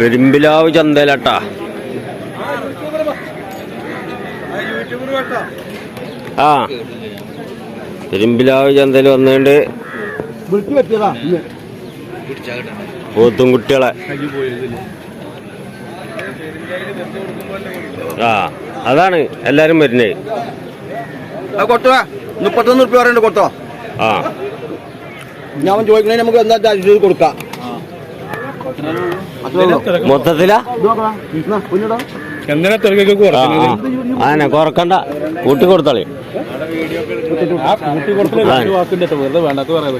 പെരുമ്പിലാവ് ചന്തയിലട്ടാ. ആ. പെരുമ്പിലാവ് ചന്തയിൽ വന്നുകൊണ്ട് പോത്തും കുട്ടികളെ ആ അതാണ് എല്ലാരും വരുന്നത് കൊട്ടോ മുപ്പത്തൊന്ന് റുപ്യ പറയുന്നുണ്ട് കൊട്ടോ. ആ. ഞാൻ ചോദിക്കണേ നമുക്ക് എന്താ കൊടുക്കാം. മൊത്തത്തിലാ? കൊറക്കണ്ട. എന്തിനാ തിരക്കൊക്കെ ആനെ കൂട്ടി കൊടുത്തളി.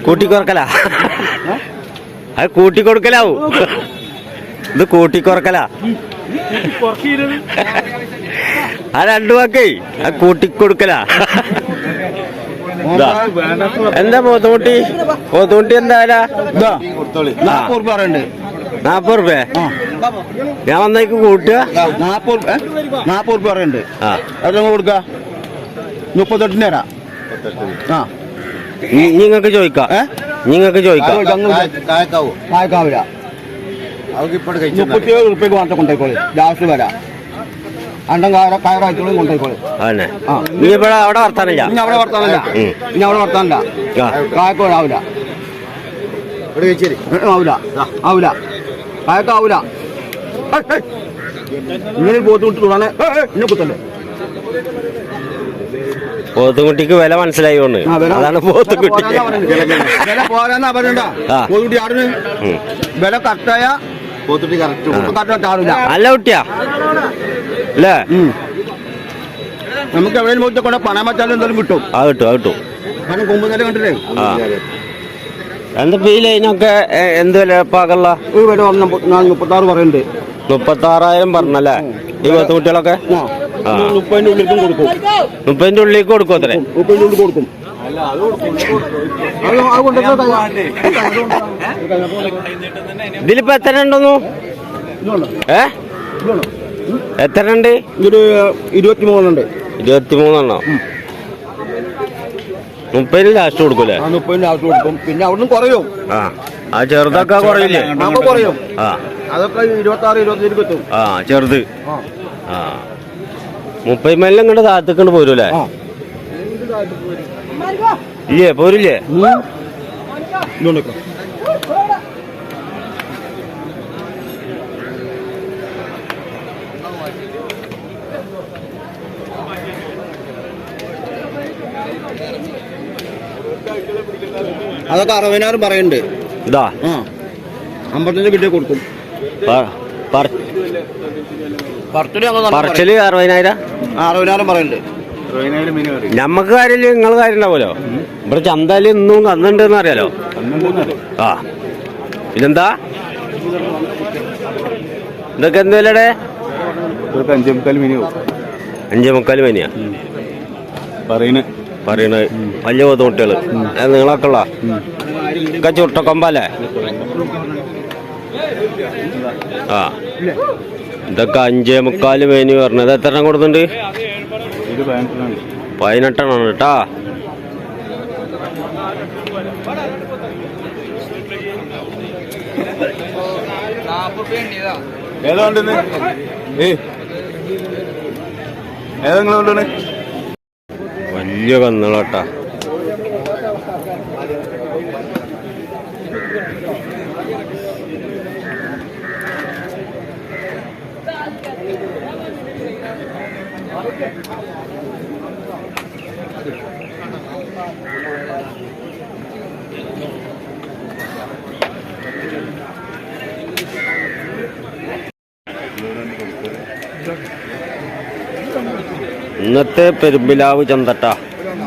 കൂട്ടി കുറക്കലാ? അത് കൂട്ടി കൊടുക്കലാവൂ. ഇത് കൂട്ടി കുറക്കലാ. ആ രണ്ടു വാക്കേ. ആ കൂട്ടി കൊടുക്കലാ. എന്താ മോത്തുമുട്ടി മോത്തുമുട്ടി എന്താ. നാപ്പത് റുപ്യ. ഞാൻ വന്നേക്ക് കൂട്ടുക. നാപ്പത് റുപ്യ നാപ്പത് റുപ്യ പറയുന്നുണ്ട്. നമ്മൾ കൊടുക്ക മുപ്പത്തെട്ടിന് തരാം. ആ. നിങ്ങൾക്ക് ചോദിക്കാം. ഏ? നിങ്ങൾക്ക് ചോദിക്കാം. കായക്കാവില്ല മുപ്പത്തിയേഴ് റുപ്യക്ക് മാത്രം കൊണ്ടുപോയിക്കോളി ലാസ്റ്റ് വരാം. അണ്ടം കായ ഇവിടെ അവിടെ വർത്താനില്ല ഇനി അവിടെ വർത്താനില്ല. ഇനി അവിടെ വർത്താനല്ല. ആ. കായക്കോഴാവില്ല ആവില്ല. ആവില്ല കായക്കാവൂല ഇങ്ങനെ പോത്ത് വിട്ട് ഇന്നെ കുത്തല്ലേ? പോത്തുകുട്ടിക്ക് വില മനസ്സിലായി കൊണ്ട് ആ, വില- അതാണ് പോത്തുകുട്ടി. വില പോരാന്നാ പറയണ്ട. പോത്തുകുട്ടി ആടിന്. വില കറക്റ്റായ പോത്തുകുട്ടി കറക്റ്റ്. ആടില്ല. നല്ല കുട്ടിയാ. അല്ലേ. നമുക്ക് എവിടെയും പോയിട്ട് കൂടെ പണം വെച്ചാലും എന്തായാലും കിട്ടും. ആ കിട്ടും ആ കിട്ടും. കാരണം കുമ്പുന്നേരം കണ്ടില്ലേ? എന്താ എ- എന്ത് വില പാകള്ള ഒരു വില മുപ്പത്താറ് പറയുന്നുണ്ട്. മുപ്പത്താറായിരം പറഞ്ഞല്ലേ? ഈ പത്ത് കുട്ടികളൊക്കെ? ഉള്ളിലേക്കും കൊടുക്കും. മുപ്പതിന്റെ ഉള്ളിലേക്ക് കൊടുക്കും അത്രേ? മുപ്പതിന്റെ ഉള്ളിൽ കൊടുക്കും. ഇതിലിപ്പോ എത്ര ഉണ്ടെന്നു? ഏ? എത്ര ഉണ്ട്? ഇരുപത്തിമൂന്നുണ്ട് ഇരുപത്തിമൂന്നെണ്ണോ ഇരുപത്തി മൂന്നെണ്ണോ മുപ്പതിന് ലാസ്റ്റ് കൊടുക്കൂലേ ആ മുപ്പതിന്റെ ആവശ്യം കൊടുക്കും. പിന്നെ അവിടുന്ന് കുറയും. ആ ആ ചെറുതൊക്കെ കുറയില്ലേ? അപ്പൊ കുറയും. ആ. അതൊക്കെ ഇരുപത്തി ആറ് ഇരുപത്തി കിട്ടും. ആ ചെറുത്. ആ. മുപ്പത് മേലിലും ഇങ്ങോട്ട് താഴത്തേക്കൊണ്ട് പോരൂലേ ഇല്ലേ പോരില്ലേ? ഇതുകൊണ്ടൊക്കെ അതൊക്കെ അറുപതിനായിരം പറയണ്ട് ഇതാ? ആ. അമ്പത്തഞ്ച് കിട്ടിയ കൊടുക്കും. പറച്ചിൽ അറുപതിനായിരം അറുപതിനായിരം പറയുന്നുണ്ട്. നമ്മക്ക് കാര്യമില്ല നിങ്ങൾ കാര്യം ഉണ്ടാവുമല്ലോ. ഇവിടെ ചന്തയിൽ ഇന്നും കന്നുണ്ടെന്ന് അറിയാലോ? ആ. ഇതെന്താ ഇതൊക്കെ എന്തേലടെ അഞ്ചേ മുക്കാൽ മിനിമം അഞ്ചേ മുക്കാൽ മനിയാ പറയുന്നത് പറയണത് വലിയ ബുദ്ധിമുട്ടുകൾ നിങ്ങളൊക്കെ ഉള്ള ഒക്കെ ചുട്ടക്കൊമ്പല്ലേ ആ. ഇതൊക്കെ അഞ്ചേ മുക്കാൽ മേനി പറഞ്ഞത്. എത്ര എണ്ണം പതിനെട്ടാണ് പതിനെട്ടെണ്ണം കേട്ടാ. ഏതാ കൊണ്ടുവന്ന്? ഏ ഏതാ നിങ്ങൾ കൊണ്ടുവന്ന്? വലിയ കന്നുകളാട്ടാ ഇന്നത്തെ പെരുമ്പിലാവ് ചന്തട്ട.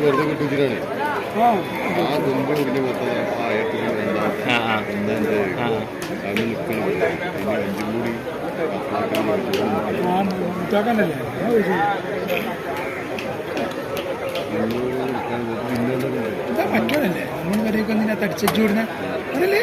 വെറുതെ കിട്ടിച്ചിട്ടാണ് ആ. തുമ്പ് ആ എന്താ എന്താ നിൽക്കണം അഞ്ചും കൂടി നമ്മൾ വരെയൊക്കെ നിന്നെ തടിച്ചു വിടുന്ന അതല്ലേ?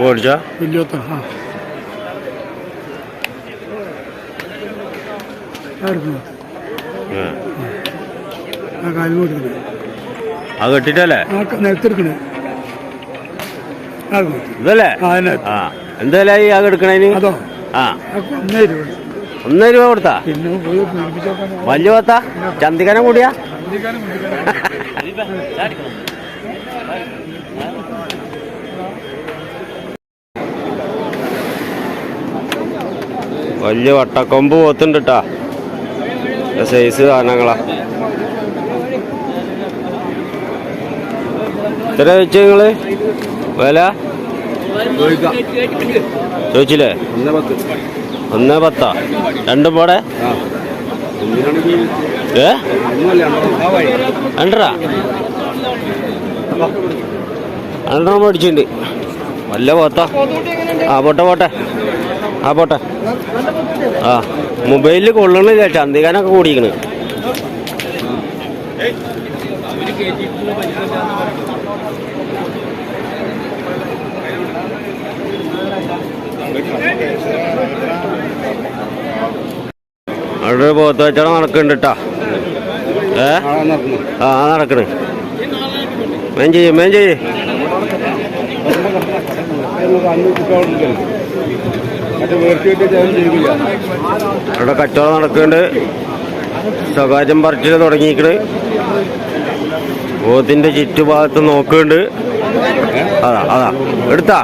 ഓടിച്ചോ വലിയോത്ത ആ അത് കെട്ടിട്ടല്ലേ നിലത്തെടുക്കണേ ഇതല്ലേ ആ അതിനകത്ത് ആ എന്തായാലും ആ എടുക്കണേന് അതോ ആ ഒന്നര രൂപ കൊടുത്താ വലിയ പത്താ ചന്തിക്കനം കൂടിയാ വലിയ വട്ടക്കൊമ്പ് പോത്തുണ്ട് കേട്ടാ സൈസ് സാധനങ്ങളാ. എത്ര വെച്ച് നിങ്ങൾ? വില? ചോദിച്ചില്ലേ? ഒന്നേ പത്ത്. രണ്ടും പോടെ? ഏ? രണ്ടര? രണ്ടെണ്ണം മേടിച്ചിട്ടുണ്ട്. വല്ല പോത്താ. ആ പോട്ടെ പോട്ടെ. ആ പോട്ടെ. ആ മൊബൈലിൽ കൊള്ളണില്ല ചന്തികാനൊക്കെ കൂടിയിരിക്കണ്. അവിടെ പോത്ത് വെച്ചാൽ നടക്കുന്നുണ്ട് കേട്ടാ ഏ? ആ നടക്കണ്. മേൻ ചെയ്യ് മേൻ ചെയ്യ്. അവിടെ കച്ചവടം നടക്കുന്നുണ്ട്. സ്വകാര്യം പറിച്ചിൽ തുടങ്ങിയിട്ട് ബോധത്തിന്റെ ചുറ്റുഭാഗത്ത് നോക്കുന്നുണ്ട്. അതാ അതാ. എടുത്താ.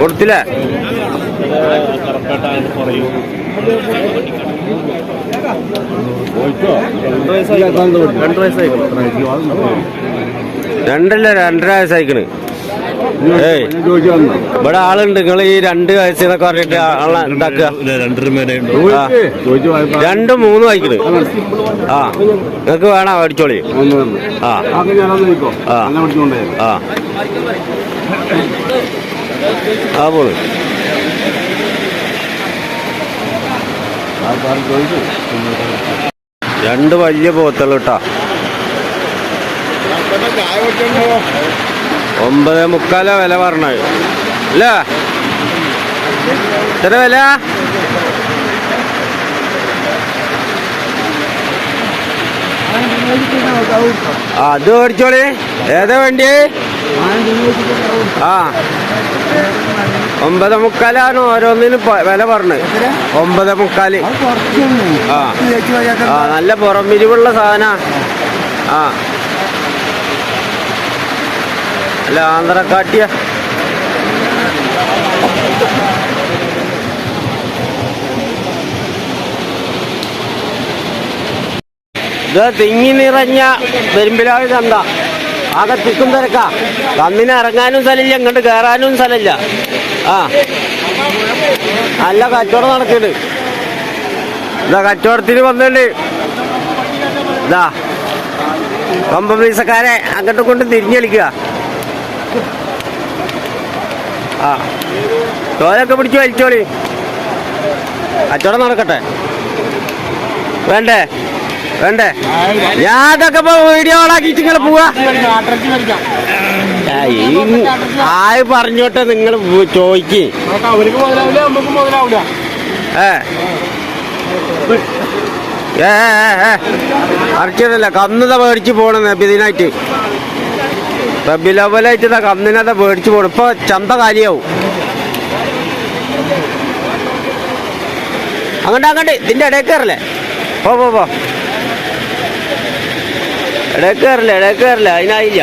കൊടുത്തില്ലേ? രണ്ടല്ല രണ്ടര വയസ്സായിക്കണ്. ഏയ് ഇവിടെ ആളുണ്ട്. നിങ്ങൾ ഈ രണ്ട് വയസ്സിനൊക്കെ പറഞ്ഞിട്ട് ആളെ ഉണ്ടാക്കുക. രണ്ടും മൂന്നും വായിക്കൽ. ആ നിങ്ങക്ക് വേണം വന്നു ആ. ആ. ആ. ആ രണ്ട് വലിയ പോത്തുകൾ കേട്ടാ ചായ ഒമ്പത് മുക്കാല വില പറഞ്ഞത്. അല്ല? എത്ര വില? അത് മേടിച്ചോളി. ഏതാ വേണ്ടി ആ. ഒമ്പത് മുക്കാലാണ് ഓരോന്നിനും വില പറഞ്ഞത്. ഒമ്പത് മുക്കാൽ. ആ. ആ നല്ല പുറമിരിവുള്ള സാധന. ആ. അല്ല ആന്ധ്രക്കാട്ടിയ ഇത് തിങ്ങി നിറഞ്ഞ പെരുമ്പിലാവ് ചന്ത ആകെ തിക്കും തിരക്കാ. കന്നിന് ഇറങ്ങാനും സ്ഥലമില്ല ഇങ്ങോട്ട് കയറാനും സ്ഥലമില്ല. ആ. നല്ല കച്ചവടം നടക്കുന്നുണ്ട്. ഇതാ കച്ചവടത്തിന് വന്നിട്ടുണ്ട്. ഇതാ കമ്പ പൈസക്കാരെ അങ്ങോട്ടും കൊണ്ട് തിരിഞ്ഞളിക്കുക ആ. തോലൊക്കെ പിടിച്ച് വലിച്ചോളി. കച്ചവടം നടക്കട്ടെ. വേണ്ടേ? വേണ്ടേ? ഞാൻ അതൊക്കെ ഇപ്പൊ വീഡിയോ ഓണാക്കിയിട്ട് നിങ്ങൾ പോവാ. ആയി പറഞ്ഞോട്ടെ നിങ്ങൾ ചോദിക്ക്. ഏ. ഏ ഏ, അറിച്ചതല്ല കന്നുത മേടിച്ച് പോണെന്ന് നബിദിനായിട്ട് റബിലവലായിട്ട് ഇതാ മേടിച്ച് പോണം. ഇപ്പൊ ചന്ത കാലിയാവും. അങ്ങോട്ട് അങ്ങോട്ട്. ഇതിന്റെ ഇടയിൽ കയറല്ലേ? പോ പോ പോ. കയറില്ല അതിനായില്ല.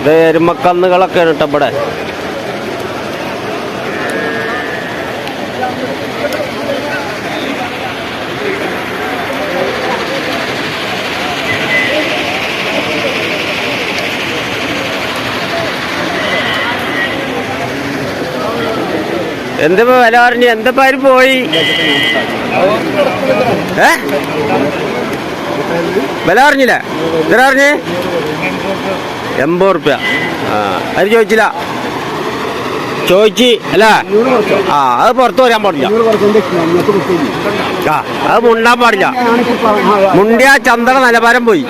ഇത് എരുമക്കന്നുകളൊക്കെ കേട്ടോ ഇവിടെ. എന്തിപ്പോ വില പറഞ്ഞു? എന്തപ്പോ അതിന് പോയി? ഏ? വില പറഞ്ഞില്ല? എത്ര പറഞ്ഞ്? എൺപത് റുപ്യ. ആ അത് ചോദിച്ചില്ല. ചോദിച്ച് അല്ലേ. ആ അത് പുറത്തു വരാൻ പാടില്ല. ആ അത് മുണ്ടാൻ പാടില്ല. മുണ്ടിയ ചന്ദ്ര നിലവാരം പോയി.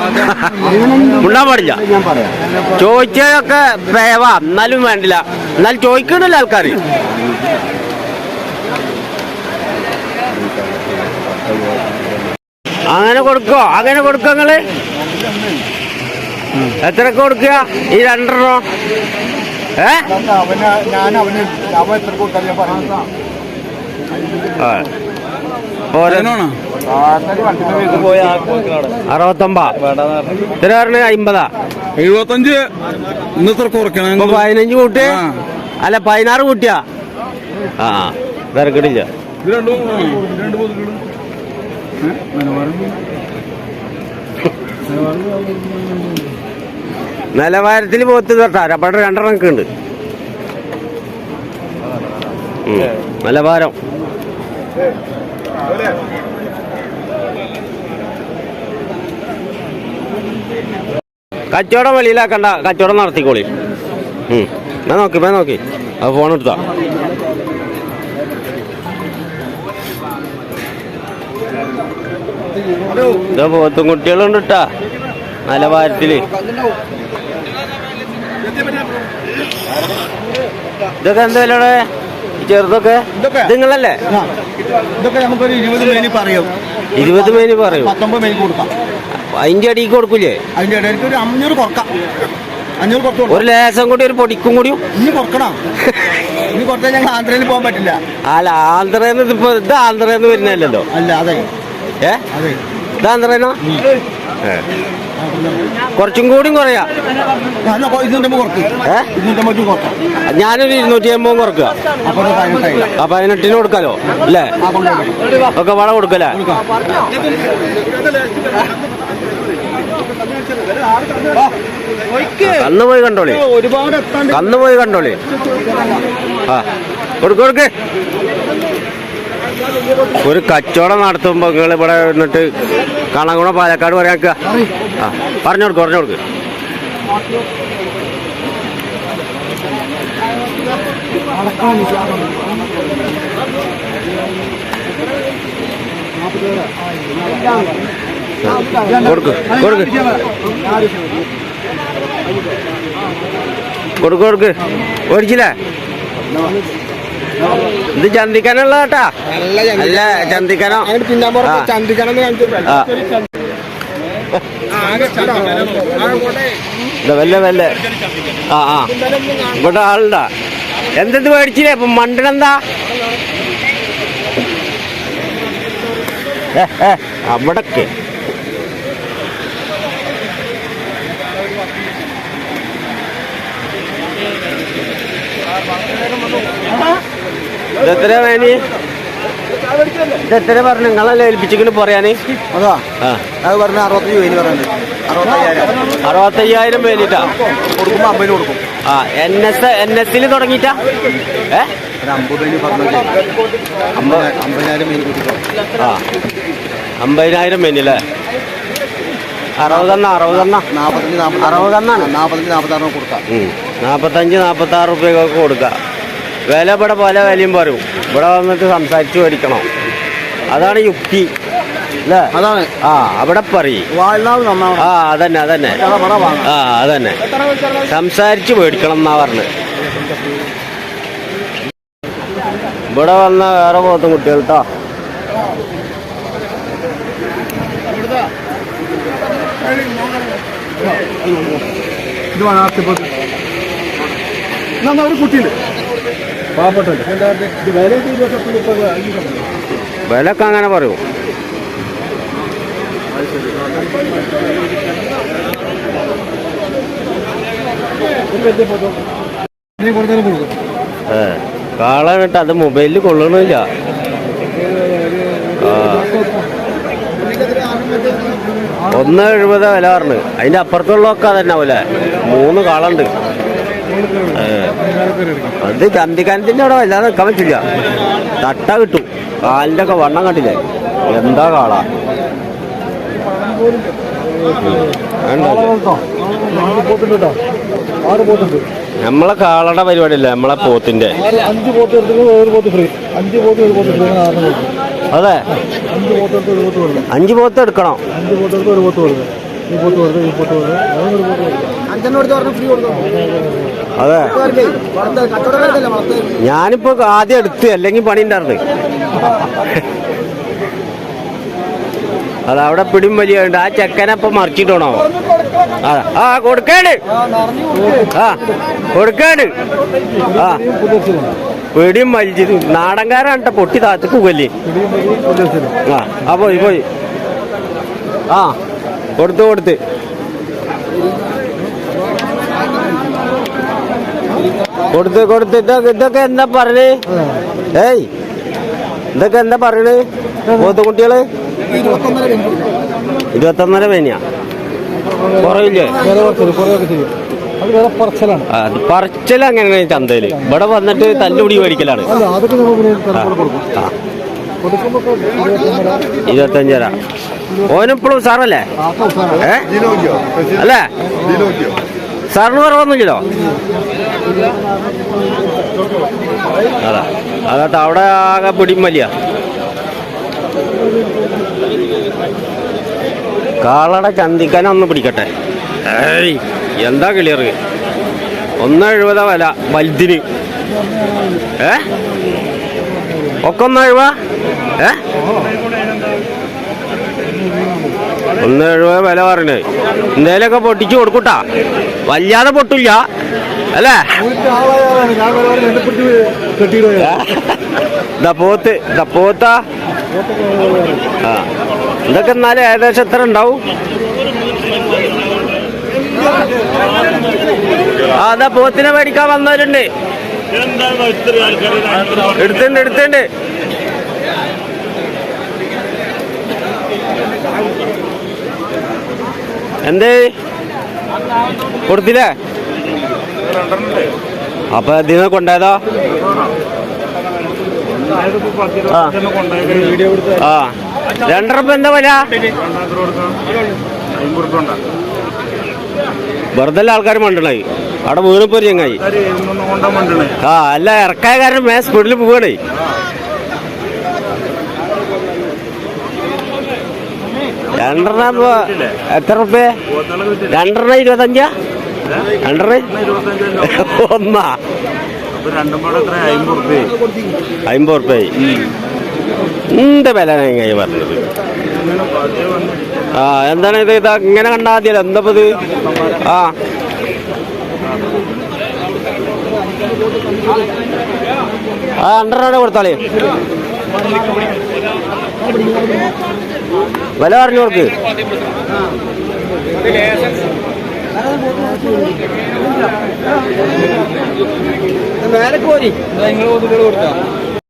മുണ്ടാൻ പാടില്ല. ചോദിച്ചതൊക്കെ വേവാ. എന്നാലും വേണ്ടില്ല. എന്നാലും ചോദിക്കണില്ല ആൾക്കാർ അങ്ങനെ കൊടുക്കോ? അങ്ങനെ കൊടുക്കോ നിങ്ങൾ? എത്രക്ക് കൊടുക്കുക? ഈ രണ്ടെണ്ണം? അമ്പതാ എഴുപത്തഞ്ച്? ഇന്നത്ര കുറയ്ക്കണം. ഇപ്പൊ പതിനഞ്ച് കൂട്ടി. അല്ല പതിനാറ് കൂട്ടിയാ. ആ തിരക്കിടില്ല. പൊതുക്കളും നിലവാരത്തിൽ പോത്ത് തൊട്ടാ അവിടെ രണ്ടെണ്ണം ഒക്കെ ഉണ്ട്. നിലവാരം കച്ചവടം വെളിയിലാക്കണ്ട കച്ചവടം നടത്തിക്കോളി. ഞാൻ നോക്കി ഞാൻ നോക്കി അത് ഫോൺ എടുത്താ പോത്തും കുട്ടികളുണ്ട് കേട്ടാ നിലവാരത്തിൽ ഇതൊക്കെ എന്താ വില ചെറുതൊക്കെ? നിങ്ങളല്ലേ? ഇതൊക്കെ നമുക്കൊരു ഇരുപത് മേനി പറയും. ഇരുപത് മേനി പറയും. പത്തൊമ്പത് മേനി കൊടുക്കാം. അതിന്റെ അടിക്ക് കൊടുക്കൂലേ? അതിന്റെ ഇടയ്ക്ക് ഒരു അഞ്ഞൂറ് കുറക്കാം അഞ്ഞൂറ് കുറച്ച് കൊടുക്കാം. ഒരു ലേസം കൂടി ഒരു പൊടിക്കും കൂടി. ഇനി കുറക്കണം ഇനി കുറച്ചാൽ ഞങ്ങൾ ആന്ധ്രയിൽ പോകാൻ പറ്റില്ല. അല്ല ഇതിപ്പോ ഇത് ആന്ധ്രന്ന് വരുന്നല്ലോ അല്ല അതെ. ഏ? അതെ. ഇത് ആന്ധ്രനോ ഏ. കുറച്ചും കൂടിയും കുറയാ. ഞാനൊരു ഇരുന്നൂറ്റി അമ്പതും കുറക്കുക. അപ്പൊ പതിനെട്ടിന് കൊടുക്കാലോ? അല്ലേ? ഒക്കെ വള കൊടുക്കല്ലേ? കന്ന് പോയി കണ്ടോളി. കന്ന് പോയി കണ്ടോളി. ആ. കൊടുക്ക് കൊടുക്ക്. ഒരു കച്ചവടം നടത്തുമ്പോ നിങ്ങൾ ഇവിടെ വന്നിട്ട് കണകുണ പാലക്കാട് പറയാൻ ആ പറഞ്ഞു കൊടുക്ക് പറഞ്ഞു കൊടുക്ക്. കൊടുക്ക് കൊടുക്ക്. കൊടുക്ക് കൊടുക്ക്. ഓടിച്ചില്ലേ ഇത് ചന്തിക്കാനുള്ള കേട്ടാ? അല്ല ഇതാ വല്ല വല്ല. ആ ആ. ഇവിടെ ആളുണ്ടാ. എന്തെന്ത് മേടിച്ചില്ലേ? അപ്പൊ മണ്ടനെന്താ അവിടൊക്കെ. ഇതെത്ര വേണി? ഇതെത്ര പറഞ്ഞു? നിങ്ങളല്ലേ ഏൽപ്പിച്ചിങ്ങനെ പറയാന്? അതാ. അത് പറഞ്ഞ അറുപത്തഞ്ച് പേര് പറയുന്നത് അറുപത്തയ്യായിരം. അറുപത്തയ്യായിരം പേരിട്ടാ കൊടുക്കുമ്പോൾ അമ്പതിന് കൊടുക്കും. ആ എൻ എസ് എൻ എസിൽ തുടങ്ങിയിട്ടാ? ഏ? പറഞ്ഞു അമ്പതിനായിരം പേര് കൊടുക്കും. ആ. അമ്പതിനായിരം അറുപതെണ്ണ അറുപതെണ്ണ. നാൽപ്പത്തഞ്ച് നാൽപ്പത്തി അറുപതെണ്ണാണ്. നാൽപ്പത്തഞ്ച് നാൽപ്പത്താറിന് കൊടുക്കാം. നാൽപ്പത്തഞ്ച് നാൽപ്പത്തി ആറ് റുപ്യക്കൊക്കെ കൊടുക്കുക വില ഇവിടെ പല വിലയും പറയും. ഇവിടെ വന്നിട്ട് സംസാരിച്ച് മേടിക്കണം അതാണ് യുക്തി. അല്ലേ? അതാണ്. ആ അവിടെ പറയും. ആ അതന്നെ അതന്നെ. ആ അതന്നെ. സംസാരിച്ച് മേടിക്കണം എന്നാ പറഞ്ഞത് ഇവിടെ വന്ന വേറെ പോത്തും കുട്ടികൾ കേട്ടോ ഇത് വേണം? ഒരു കുട്ടിയുണ്ട്. പാവപ്പെട്ടല്ലേ വിലക്ക് അങ്ങനെ പറയൂ. ഏ കാളാണിട്ട് അത് മൊബൈലിൽ കൊള്ളണില്ല ആ. ഒന്ന് എഴുപത് വില പറഞ്ഞു. അതിന്റെ അപ്പുറത്തുള്ളതൊക്കെ അതന്നെ പോലെ മൂന്ന് കാളുണ്ട് ഏ. അത് ചന്തിക്കാനത്തിന്റെ അവിടെ വല്ലാതെ നിൽക്കാൻ പറ്റില്ല തട്ട കിട്ടും കാലിന്റെ ഒക്കെ വണ്ണം കണ്ടില്ലേ എന്താ കാള നമ്മളെ കാളയുടെ പരിപാടിയല്ല നമ്മളെ പോത്തിന്റെ അഞ്ച് പോത്ത് ഒരു പോത്ത് ഫ്രീ അഞ്ച് പോത്ത് ഒരു പോത്ത് അതെ അഞ്ച് പോത്ത് എടുക്കണം അഞ്ച് പോത്ത് ഒരു പോത്ത് ഈ പോത്ത് ഈ പോത്ത് എടുത്ത് ഫ്രീ കൊടുക്കും അതെ. ഞാനിപ്പോ ആദ്യം എടുത്തു അല്ലെങ്കിൽ പണി ഉണ്ടായിരുന്നു. അത് അവിടെ പിടിയും വലിയുണ്ട്. ആ ചെക്കനെ ഇപ്പൊ മറിച്ചിട്ടോണോ? ആ ആ കൊടുക്കാണ്. ആ കൊടുക്കാണ്. ആ. പിടിയും വലിച്ചത്. നാടൻകാരാണ് പൊട്ടി താത്തക്ക് പോകല്ലേ ആ ആ പോയി പോയി. ആ കൊടുത്ത് കൊടുത്ത്. കൊടുത്ത് കൊടുത്ത് ഇതൊക്കെ ഇതൊക്കെ എന്താ പറയണേ ഏയ് ഇതൊക്കെ എന്താ പറയണേ പോത്തുകുട്ടികൾ ഇരുപത്തൊന്നര പേനിയാ. കുറവില്ലേ? അത് പറിച്ചൽ അങ്ങനെയാണ് ചന്തയിൽ. ഇവിടെ വന്നിട്ട് തല്ലുപിടി മേടിക്കലാണ്. ഇരുപത്തഞ്ചര. ഓനിപ്പോഴും സാറല്ലേ ഏ? അല്ലേ? സാറിന് കുറവൊന്നുമില്ലല്ലോ. അതാ അതാട്ടോ അവിടെ ആകെ പിടിയും വലിയ കാളടെ ചന്തിക്കാനെ ഒന്ന് പിടിക്കട്ടെ. ഏയ് എന്താ കിളിയർ ഒന്ന് എഴുപതാ വില വലുതിന്. ഏ? ഒക്കെ ഒന്ന് എഴുപ ഏ? ഒന്ന് എഴുപത് വില പറഞ്ഞേ എന്തേലൊക്കെ പൊട്ടിച്ചു കൊടുക്കൂട്ടാ. വല്ലാതെ പൊട്ടില്ല. അല്ലേ? പോത്ത് പോത്ത. ആ. ഇതൊക്കെ എന്നാലും ഏകദേശം എത്ര ഉണ്ടാവും? ആ അതാ പോത്തിനെ മേടിക്കാൻ വന്നവരുണ്ട്. എടുത്തുണ്ട് എടുത്തുണ്ട്. എന്തേ? കൊടുത്തില്ലേ? അപ്പൊ ഇതിന് കൊണ്ടായതോ ആ. രണ്ടരപ്പ് എന്താ വില? വെറുതെ ആൾക്കാർ മണ്ടണായി അവിടെ വീണിപ്പോ ചങ്ങായി ആ അല്ല ഇറക്കായ കാരണം മേ സ്പീഡിൽ പോവാണേ. രണ്ടെണ്ണ എത്ര റുപ്യ? രണ്ടെണ്ണ ഇരുപത്തഞ്ചാ? രണ്ടെണ്ണ അമ്പത് റുപ്യ. എന്ത് വില ഞാൻ പറഞ്ഞത്? ആ എന്താണ് ഇത്? ഇത് ഇങ്ങനെ കണ്ടാൽ മതിയല്ലോ. എന്താ ഇപ്പൊ ഇത്? ആ. ആ രണ്ടെണ്ണ കൊടുത്താളേ. വില പറഞ്ഞു കൊടുക്ക് മേലെ പോരി. നിങ്ങൾ കൊടുക്കാം